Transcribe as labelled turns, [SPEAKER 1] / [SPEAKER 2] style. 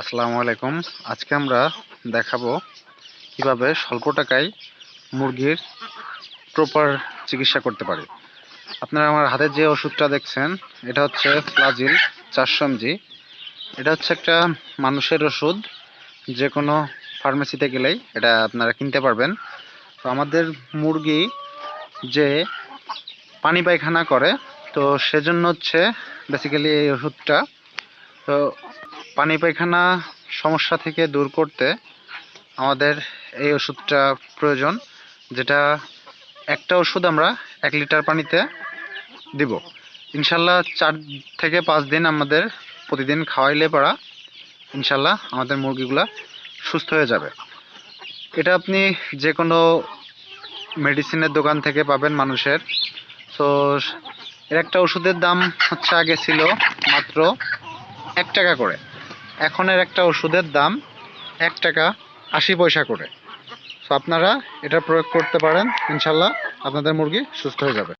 [SPEAKER 1] আসসালামু আলাইকুম। আজকে আমরা দেখাবো কীভাবে স্বল্প টাকায় মুরগির প্রপার চিকিৎসা করতে পারি। আপনারা আমার হাতে যে ওষুধটা দেখছেন, এটা হচ্ছে ফ্লাজিল চারশো এমজি এটা হচ্ছে একটা মানুষের ওষুধ, যে কোনো ফার্মেসিতে গেলেই এটা আপনারা কিনতে পারবেন। তো আমাদের মুরগি যে পানি পায়খানা করে, তো সেজন্য হচ্ছে বেসিক্যালি এই ওষুধটা। তো পানি পায়খানা সমস্যা থেকে দূর করতে আমাদের এই ওষুধটা প্রয়োজন, যেটা একটা ওষুধ আমরা এক লিটার পানিতে দিব। ইনশাল্লাহ চার থেকে পাঁচ দিন আমাদের প্রতিদিন খাওয়াইলে পারা ইনশাল্লাহ আমাদের মুরগিগুলা সুস্থ হয়ে যাবে। এটা আপনি যে কোনো মেডিসিনের দোকান থেকে পাবেন মানুষের। তো এর একটা ওষুধের দাম হচ্ছে আগে ছিল মাত্র এক টাকা করে। এখন এর একটা ওষুধের দাম এক টাকা আশি পয়সা করে। তো আপনারা এটা প্রয়োগ করতে পারেন, ইনশাল্লাহ আপনাদের মুরগি সুস্থ হয়ে যাবে।